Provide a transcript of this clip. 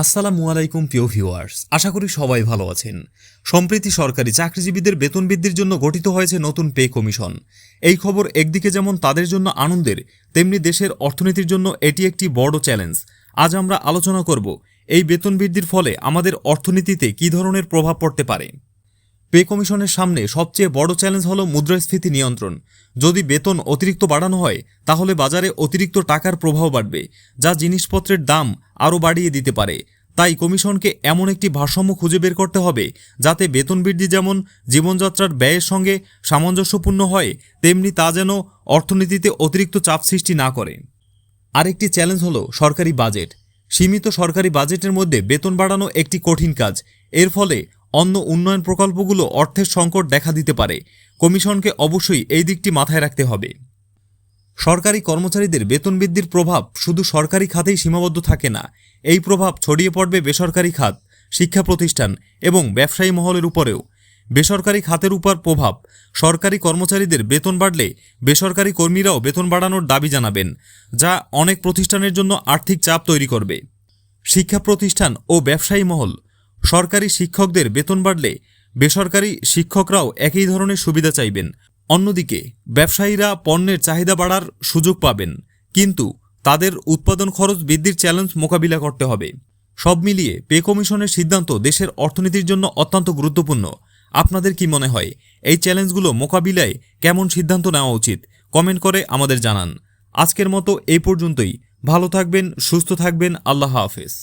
আসসালামু আলাইকুম, প্রিয় ভিউয়ার্স। আশা করি সবাই ভালো আছেন। সম্প্রতি সরকারি চাকরিজীবীদের বেতন বৃদ্ধির জন্য গঠিত হয়েছে নতুন পে কমিশন। এই খবর একদিকে যেমন তাদের জন্য আনন্দের, তেমনি দেশের অর্থনীতির জন্য এটি একটি বড় চ্যালেঞ্জ। আজ আমরা আলোচনা করব, এই বেতন বৃদ্ধির ফলে আমাদের অর্থনীতিতে কী ধরনের প্রভাব পড়তে পারে। পে কমিশনের সামনে সবচেয়ে বড় চ্যালেঞ্জ হল মুদ্রাস্ফীতি নিয়ন্ত্রণ। যদি বেতন অতিরিক্ত বাড়ানো হয়, তাহলে বাজারে অতিরিক্ত টাকার প্রভাব বাড়বে, যা জিনিসপত্রের দাম আরও বাড়িয়ে দিতে পারে। তাই কমিশনকে এমন একটি ভারসাম্য খুঁজে বের করতে হবে, যাতে বেতন বৃদ্ধি যেমন জীবনযাত্রার ব্যয়ের সঙ্গে সামঞ্জস্যপূর্ণ হয়, তেমনি তা যেন অর্থনীতিতে অতিরিক্ত চাপ সৃষ্টি না করে। আরেকটি চ্যালেঞ্জ হলো সরকারি বাজেট। সীমিত সরকারি বাজেটের মধ্যে বেতন বাড়ানো একটি কঠিন কাজ। এর ফলে অন্য উন্নয়ন প্রকল্পগুলো অর্থের সংকট দেখা দিতে পারে। কমিশনকে অবশ্যই এই দিকটি মাথায় রাখতে হবে। সরকারি কর্মচারীদের বেতন বৃদ্ধির প্রভাব শুধু সরকারি খাতেই সীমাবদ্ধ থাকে না। এই প্রভাব ছড়িয়ে পড়বে বেসরকারি খাত, শিক্ষা প্রতিষ্ঠান এবং ব্যবসায়ী মহলের উপরেও। বেসরকারি খাতের উপর প্রভাব, সরকারি কর্মচারীদের বেতন বাড়লে বেসরকারি কর্মীরাও বেতন বাড়ানোর দাবি জানাবেন, যা অনেক প্রতিষ্ঠানের জন্য আর্থিক চাপ তৈরি করবে। শিক্ষা প্রতিষ্ঠান ও ব্যবসায়ী মহল সরকারি শিক্ষকদের বেতন বাড়লে বেসরকারি শিক্ষকরাও একই ধরনের সুবিধা চাইবেন। অন্যদিকে, ব্যবসায়ীরা পণ্যের চাহিদা বাড়ার সুযোগ পাবেন, কিন্তু তাদের উৎপাদন খরচ বৃদ্ধির চ্যালেঞ্জ মোকাবিলা করতে হবে। সব মিলিয়ে পে কমিশনের সিদ্ধান্ত দেশের অর্থনীতির জন্য অত্যন্ত গুরুত্বপূর্ণ। আপনাদের কি মনে হয়, এই চ্যালেঞ্জগুলো মোকাবিলায় কেমন সিদ্ধান্ত নেওয়া উচিত? কমেন্ট করে আমাদের জানান। আজকের মতো এই পর্যন্তই। ভালো থাকবেন, সুস্থ থাকবেন, আল্লাহ হাফেজ।